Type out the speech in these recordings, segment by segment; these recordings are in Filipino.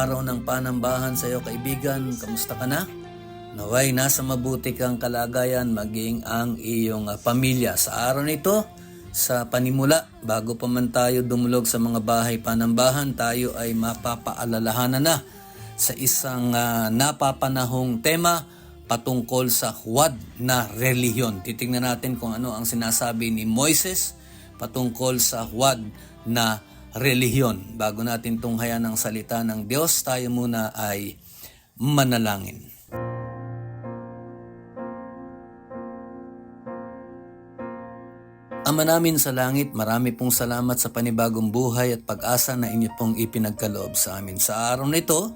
Araw ng panambahan sa iyo kaibigan. Kamusta ka na? Naway nasa mabuti kang kalagayan maging ang iyong ah, pamilya. Sa araw nito, sa panimula, bago pa man tayo dumulog sa mga bahay panambahan, tayo ay mapapaalalahanan na sa isang ah, napapanahong tema patungkol sa huwad na relihiyon. Titingnan natin kung ano ang sinasabi ni Moises patungkol sa huwad na relihiyon. Bago natin tunghayan ang salita ng Diyos, tayo muna ay manalangin. Ama namin sa langit, marami pong salamat sa panibagong buhay at pag-asa na inyo pong ipinagkaloob sa amin. Sa araw na ito,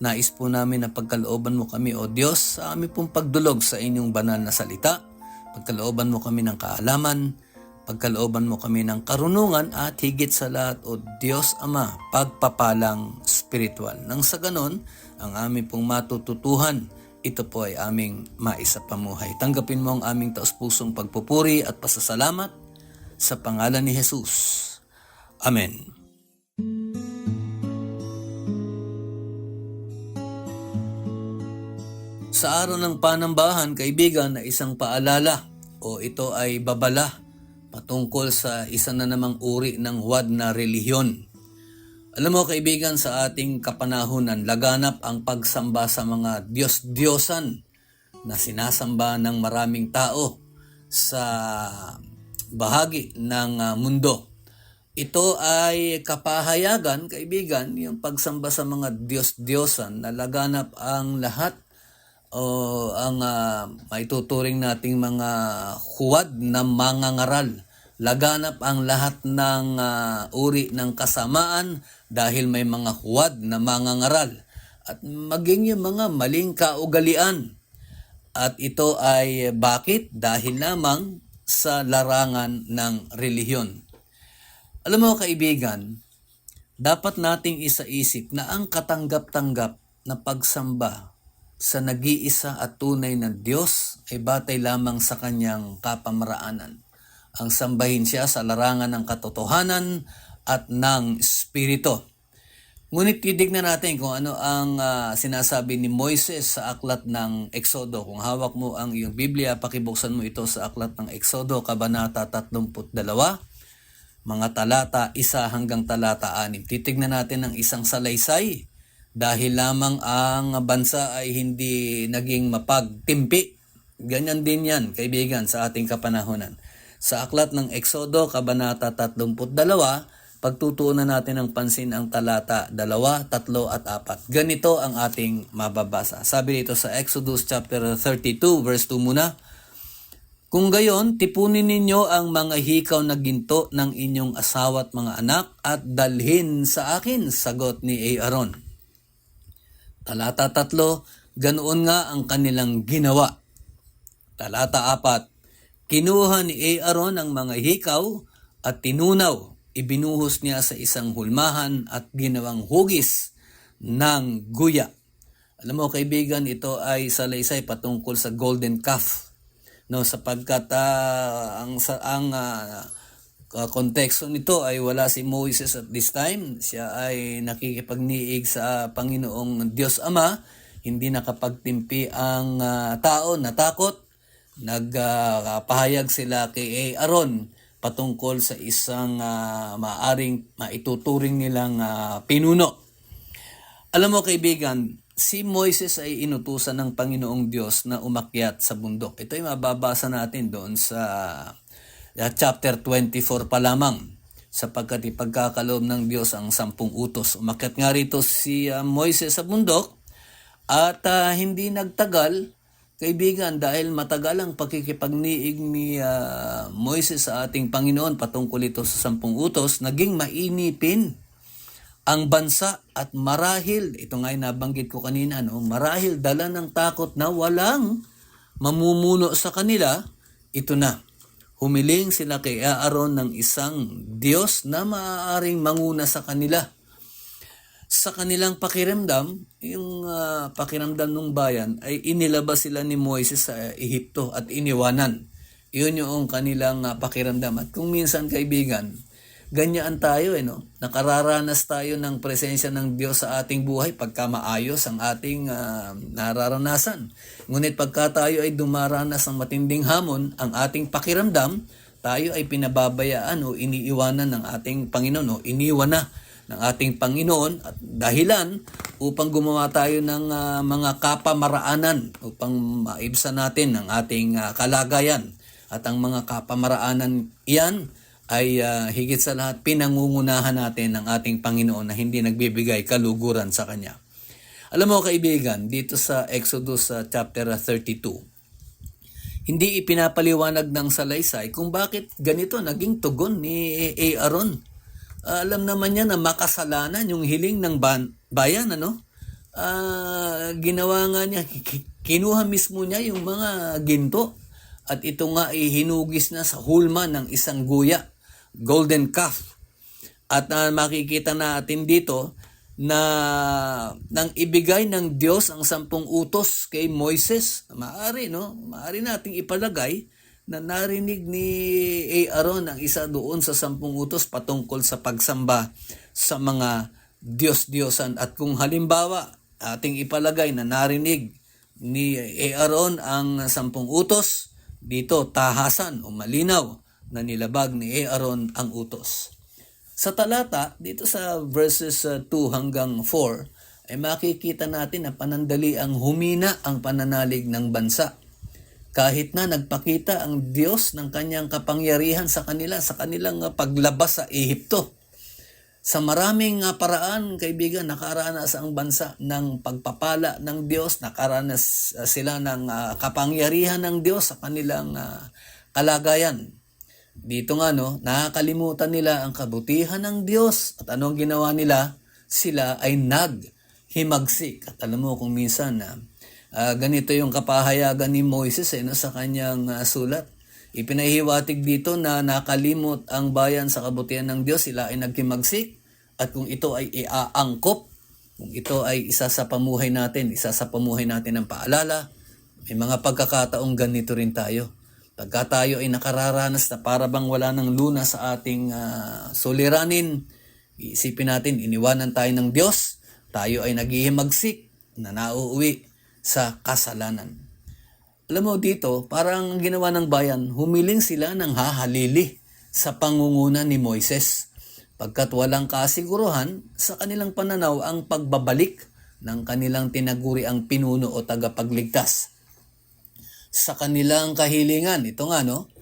nais po namin na pagkalooban mo kami, O Diyos, sa aming pong pagdulog sa inyong banal na salita. Pagkalooban mo kami ng kaalaman, pagkalooban mo kami ng karunungan at higit sa lahat, O Diyos Ama, pagpapalang spiritual. Nang sa ganon, ang aming pong matututuhan, ito po ay aming maisapamuhay. Tanggapin mo ang aming taus-pusong pagpupuri at pasasalamat sa pangalan ni Jesus. Amen. Sa araw ng panambahan, kaibigan, na isang paalala o ito ay babala patungkol sa isa na namang uri ng huwad na relihiyon. Alam mo kaibigan, sa ating kapanahunan, laganap ang pagsamba sa mga Diyos-Diyosan na sinasamba ng maraming tao sa bahagi ng ah, mundo. Ito ay kapahayagan, kaibigan, yung pagsamba sa mga Diyos-Diyosan na laganap ang lahat o ang uh, maituturing nating mga huwad na mangangaral. Laganap ang lahat ng ah, uri ng kasamaan dahil may mga huwad na mangangaral at maging yung mga maling kaugalian. At ito ay bakit? Dahil lamang sa larangan ng relihiyon. Alam mo kaibigan, dapat nating isaisip na ang katanggap-tanggap na pagsamba sa nag-iisa at tunay na Diyos ay batay lamang sa kanyang kapamaraanan. Ang sambahin siya sa larangan ng katotohanan at ng Espiritu. Ngunit titignan natin kung ano ang ah, sinasabi ni Moises sa aklat ng Exodo. Kung hawak mo ang iyong Biblia, pakibuksan mo ito sa aklat ng Exodo, Kabanata 32, mga talata 1 hanggang talata 6. Titignan natin ang isang salaysay dahil lamang ang bansa ay hindi naging mapagtimpi. Ganyan din yan, kaibigan, sa ating kapanahonan. Sa aklat ng Exodo, Kabanata 32, pagtutuunan natin ng pansin ang talata 2, 3 at 4. Ganito ang ating mababasa. Sabi dito sa Exodus chapter 32, verse 2 muna, kung gayon, tipunin ninyo ang mga hikaw na ginto ng inyong asawa at mga anak at dalhin sa akin, sagot ni Aaron. Talata tatlo, ganoon nga ang kanilang ginawa. Talata apat, kinuha ni Aaron ang mga hikaw at tinunaw. Ibinuhos niya sa isang hulmahan at ginawang hugis ng guya. Alam mo kaibigan, ito ay salaysay patungkol sa golden calf. No, sapagkat ah, ang sa ang uh, konteksto nito ay wala si Moses at this time. Siya ay nakikipagniig sa Panginoong Diyos Ama. Hindi nakapagtimpi ang ah, tao na Nagpahayag sila kay Aaron patungkol sa isang ah, maaring maituturing nilang ah, pinuno. Alam mo kaibigan, si Moises ay inutusan ng Panginoong Diyos na umakyat sa bundok. Ito ay mababasa natin doon sa uh, chapter 24 pa lamang sapagkat ipagkakaloob ng Diyos ang sampung utos. Umakyat nga rito si uh, Moises sa bundok at uh, hindi nagtagal, kaibigan, dahil matagal ang pakikipagniig ni uh, Moises sa ating Panginoon patungkol ito sa sampung utos, naging mainipin ang bansa at marahil, ito nga ay nabanggit ko kanina, no, marahil dala ng takot na walang mamumuno sa kanila, ito na. Humiling sila kay Aaron ng isang Diyos na maaaring manguna sa kanila. Sa kanilang pakiramdam, yung ah, pakiramdam ng bayan ay inilabas sila ni Moises sa Ehipto at iniwanan. Yun yung kanilang ah, pakiramdam. At kung minsan kaibigan, ganyan tayo eh, no? Nakararanas tayo ng presensya ng Diyos sa ating buhay pagka maayos ang ating ah, nararanasan. Ngunit pagka tayo ay dumaranas ng matinding hamon, ang ating pakiramdam, tayo ay pinababayaan o iniiwanan ng ating Panginoon o iniwan na ng ating Panginoon at dahilan upang gumawa tayo ng ah, mga kapamaraanan upang maibsan natin ang ating ah, kalagayan at ang mga kapamaraanan iyan ay ah, higit sa lahat pinangungunahan natin ng ating Panginoon na hindi nagbibigay kaluguran sa Kanya. Alam mo kaibigan, dito sa Exodus ah, chapter 32, hindi ipinapaliwanag ng salaysay kung bakit ganito naging tugon ni Aaron. Ah, alam naman niya na makasalanan yung hiling ng ban- bayan, ano? Ah, ginawa nga niya, ki- ki- kinuha mismo niya yung mga ginto at ito nga ay hinugis na sa hulma ng isang guya, golden calf. At ah, makikita natin dito na nang ibigay ng Diyos ang sampung utos kay Moises, maari no, maari nating ipalagay na narinig ni Aaron ang isa doon sa sampung utos patungkol sa pagsamba sa mga Diyos-Diyosan. At kung halimbawa ating ipalagay na narinig ni Aaron ang sampung utos, dito tahasan o malinaw na nilabag ni Aaron ang utos. Sa talata, dito sa verses uh, 2 hanggang 4, ay makikita natin na panandali ang humina ang pananalig ng bansa. Kahit na nagpakita ang Diyos ng kanyang kapangyarihan sa kanila, sa kanilang uh, paglabas sa Ehipto. Sa maraming uh, paraan, kaibigan, nakaranas ang bansa ng pagpapala ng Diyos, nakaranas uh, sila ng kapangyarihan ng Diyos sa kanilang kalagayan. Dito nga no, nakakalimutan nila ang kabutihan ng Diyos. At anong ginawa nila? Sila ay naghimagsik. At alam mo kung minsan na ah, ganito yung kapahayagan ni Moises eh, no, sa kanyang ah, sulat. Ipinahiwatig dito na nakalimot ang bayan sa kabutihan ng Diyos. Sila ay naghimagsik. At kung ito ay iaangkop, kung ito ay isa sa pamuhay natin, isa sa pamuhay natin ng paalala, may mga pagkakataong ganito rin tayo. Pagka tayo ay nakararanas na para bang wala ng luna sa ating ah, suliranin, isipin natin, iniwanan tayo ng Diyos, tayo ay naghihimagsik na nauuwi sa kasalanan. Alam mo dito, parang ginawa ng bayan, humiling sila ng hahalili sa pangunguna ni Moises. Pagkat walang kasiguruhan, sa kanilang pananaw ang pagbabalik ng kanilang tinaguri ang pinuno o tagapagligtas sa kanilang kahilingan. Ito nga, no?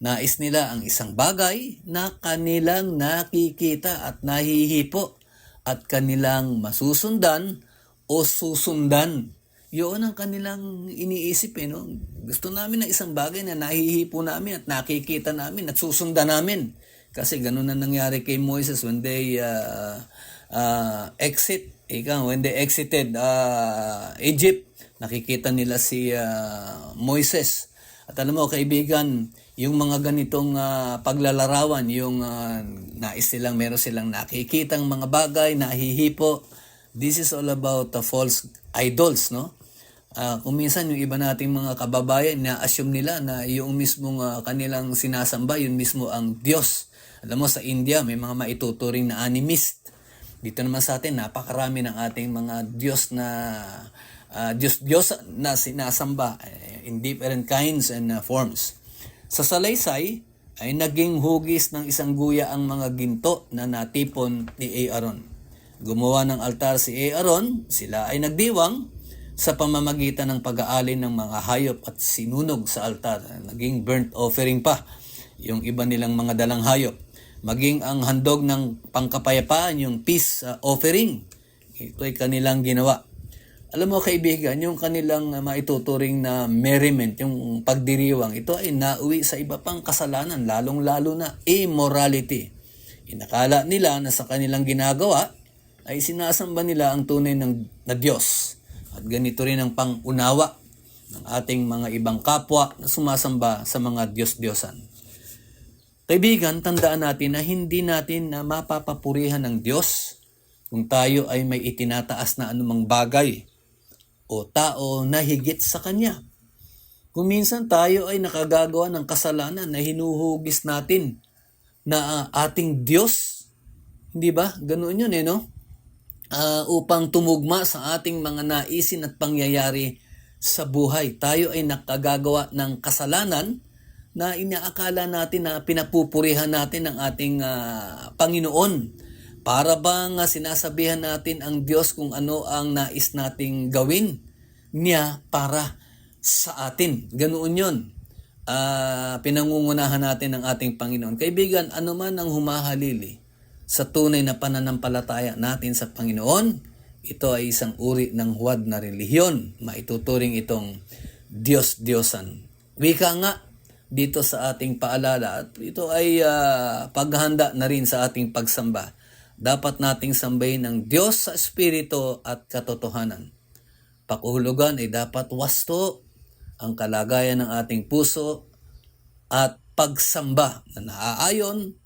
Nais nila ang isang bagay na kanilang nakikita at nahihipo at kanilang masusundan o susundan. Yun ang kanilang iniisip eh, no? Gusto namin ng isang bagay na nahihipo namin at nakikita namin at susundan namin. Kasi ganun na nangyari kay Moises when they uh, uh, exit, ikaw, when they exited uh, Egypt, nakikita nila si uh, Moises. At alam mo, kaibigan, yung mga ganitong uh, paglalarawan, yung uh, nais silang, meron silang nakikitang mga bagay, nahihipo, this is all about the false idols, no? Ah, kung minsan yung iba nating mga kababayan na-assume nila na yung mismong ah, kanilang sinasamba, yun mismo ang Diyos. Alam mo, sa India, may mga maituturing na animist. Dito naman sa atin, napakarami ng ating mga Diyos na ah, Diyos, Diyos na sinasamba eh, in different kinds and ah, forms. Sa salaysay, ay naging hugis ng isang guya ang mga ginto na natipon ni Aaron. gumawa ng altar si Aaron, sila ay nagdiwang sa pamamagitan ng pag-aalin ng mga hayop at sinunog sa altar. Naging burnt offering pa yung iba nilang mga dalang hayop. Maging ang handog ng pangkapayapaan, yung peace uh, offering. Ito ay kanilang ginawa. Alam mo kaibigan, yung kanilang uh, maituturing na merriment, yung pagdiriwang, ito ay nauwi sa iba pang kasalanan, lalong-lalo na immorality. Inakala nila na sa kanilang ginagawa ay sinasamba nila ang tunay ng, na Diyos. At ganito rin ang pangunawa ng ating mga ibang kapwa na sumasamba sa mga Diyos-Diyosan. Kaibigan, tandaan natin na hindi natin na mapapapurihan ng Diyos kung tayo ay may itinataas na anumang bagay o tao na higit sa Kanya. Kung minsan tayo ay nakagagawa ng kasalanan na hinuhugis natin na ah, ating Diyos, hindi ba? Ganoon yun eh, no? Ah, upang tumugma sa ating mga naisin at pangyayari sa buhay. Tayo ay nakagagawa ng kasalanan na inaakala natin na pinapupurihan natin ang ating ah, Panginoon. Para bang ah, sinasabihan natin ang Diyos kung ano ang nais nating gawin niya para sa atin. Ganoon yun. Ah, pinangungunahan natin ang ating Panginoon. Kaibigan, ano man ang humahalili sa tunay na pananampalataya natin sa Panginoon, ito ay isang uri ng huwad na relihiyon. Maituturing itong Diyos-Diyosan. Wika nga dito sa ating paalala at ito ay ah, paghahanda na rin sa ating pagsamba. Dapat nating sambahin ng Diyos sa Espiritu at katotohanan. Pakuhulugan ay dapat wasto ang kalagayan ng ating puso at pagsamba na naaayon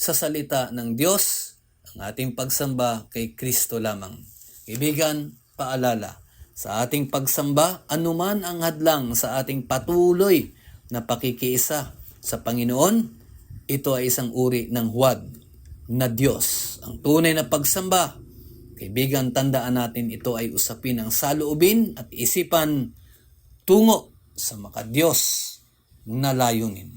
sa salita ng Diyos, ang ating pagsamba kay Kristo lamang. Kaibigan, paalala, sa ating pagsamba, anuman ang hadlang sa ating patuloy na pakikiisa sa Panginoon, ito ay isang uri ng huwad na Diyos. Ang tunay na pagsamba, kaibigan, tandaan natin ito ay usapin ng saloobin at isipan tungo sa makadiyos na layunin.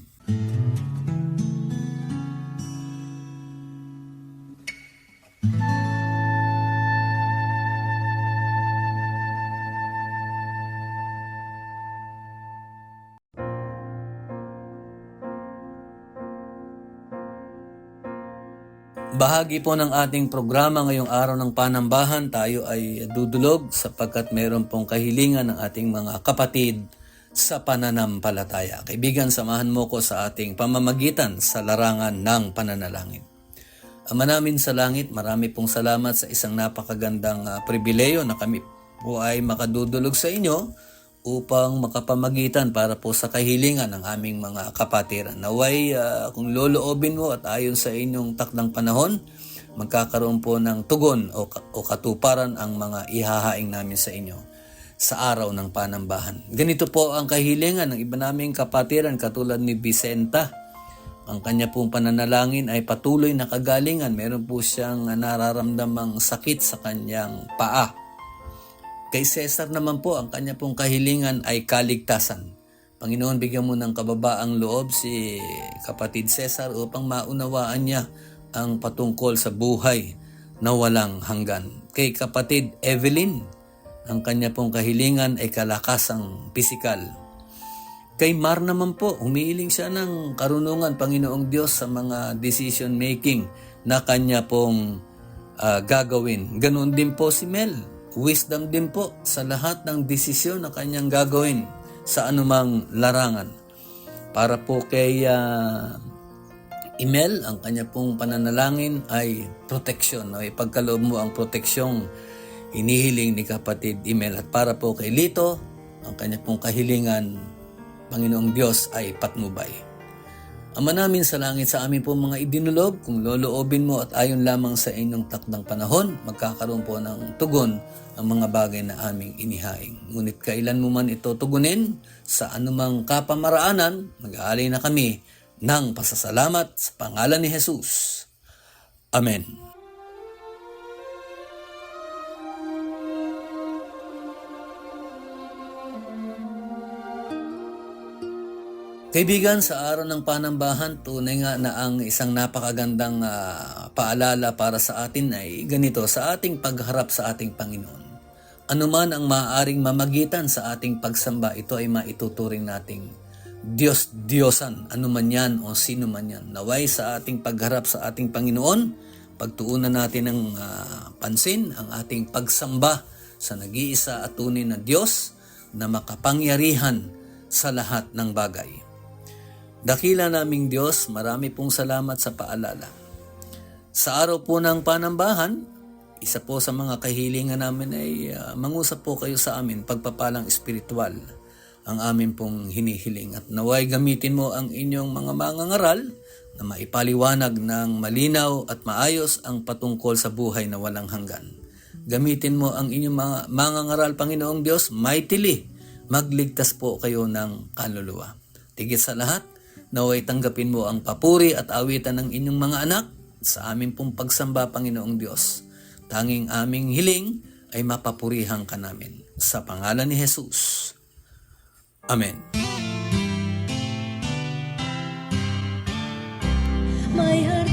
Bahagi po ng ating programa ngayong araw ng panambahan, tayo ay dudulog sapagkat meron pong kahilingan ng ating mga kapatid sa pananampalataya. Kaibigan, samahan mo ko sa ating pamamagitan sa larangan ng pananalangin. Ama namin sa langit, marami pong salamat sa isang napakagandang uh, pribileyo na kami po ay makadudulog sa inyo upang makapamagitan para po sa kahilingan ng aming mga kapatiran. Naway, ah, kung loloobin mo at ayon sa inyong takdang panahon, magkakaroon po ng tugon o, o katuparan ang mga ihahaing namin sa inyo sa araw ng panambahan. Ganito po ang kahilingan ng iba naming kapatiran katulad ni Vicenta. Ang kanya pong pananalangin ay patuloy na kagalingan. Meron po siyang nararamdamang sakit sa kanyang paa. Kay Cesar naman po, ang kanya pong kahilingan ay kaligtasan. Panginoon, bigyan mo ng kababaang loob si kapatid Cesar upang maunawaan niya ang patungkol sa buhay na walang hanggan. Kay kapatid Evelyn, ang kanya pong kahilingan ay kalakasang pisikal. Kay Mar naman po, humiiling siya ng karunungan, Panginoong Diyos, sa mga decision making na kanya pong ah, gagawin. Ganon din po si Mel. Wisdom din po sa lahat ng desisyon na kanyang gagawin sa anumang larangan. Para po kay ah, Imel, ang kanya pong pananalangin ay protection. No? Ipagkaloob mo ang proteksyong hinihiling ni kapatid Imel. At para po kay Lito, ang kanya pong kahilingan, Panginoong Diyos ay patnubay. Ama namin sa langit sa amin po mga idinulog, kung loloobin mo at ayon lamang sa inyong takdang panahon, magkakaroon po ng tugon ang mga bagay na aming inihaing. Ngunit kailan mo man ito tugunin, sa anumang kapamaraanan, mag-aalay na kami ng pasasalamat sa pangalan ni Jesus. Amen. Kaibigan, sa araw ng panambahan, tunay nga na ang isang napakagandang ah, paalala para sa atin ay ganito, sa ating pagharap sa ating Panginoon. Ano man ang maaaring mamagitan sa ating pagsamba, ito ay maituturing nating Diyos, Diyosan, ano man yan o sino man yan. Naway sa ating pagharap sa ating Panginoon, pagtuunan natin ng ah, pansin ang ating pagsamba sa nag-iisa at tunay na Diyos na makapangyarihan sa lahat ng bagay. Dakila naming Diyos, marami pong salamat sa paalala. Sa araw po ng panambahan, isa po sa mga kahilingan namin ay ah, mangusap po kayo sa amin, pagpapalang espiritual ang amin pong hinihiling. At naway gamitin mo ang inyong mga mangangaral na maipaliwanag ng malinaw at maayos ang patungkol sa buhay na walang hanggan. Gamitin mo ang inyong mga mangangaral, Panginoong Diyos, mightily. Magligtas po kayo ng kaluluwa. Tigit sa lahat, naway tanggapin mo ang papuri at awitan ng inyong mga anak sa aming pong pagsamba, Panginoong Diyos. Tanging aming hiling ay mapapurihan ka namin. Sa pangalan ni Jesus. Amen. May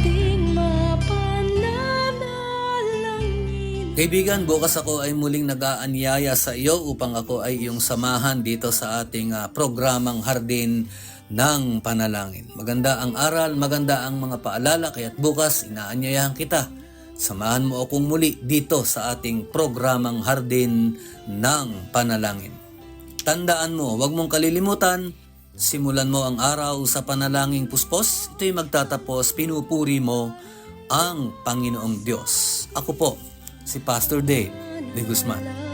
Kaibigan, bukas ako ay muling nag-aanyaya sa iyo upang ako ay iyong samahan dito sa ating ah, programang Hardin ng Panalangin. Maganda ang aral, maganda ang mga paalala, kaya't bukas inaanyayahan kita. Samahan mo akong muli dito sa ating programang Hardin ng Panalangin. Tandaan mo, huwag mong kalilimutan, simulan mo ang araw sa panalangin puspos, ito'y magtatapos, pinupuri mo ang Panginoong Diyos. Ako po, si Pastor Dave de Guzman.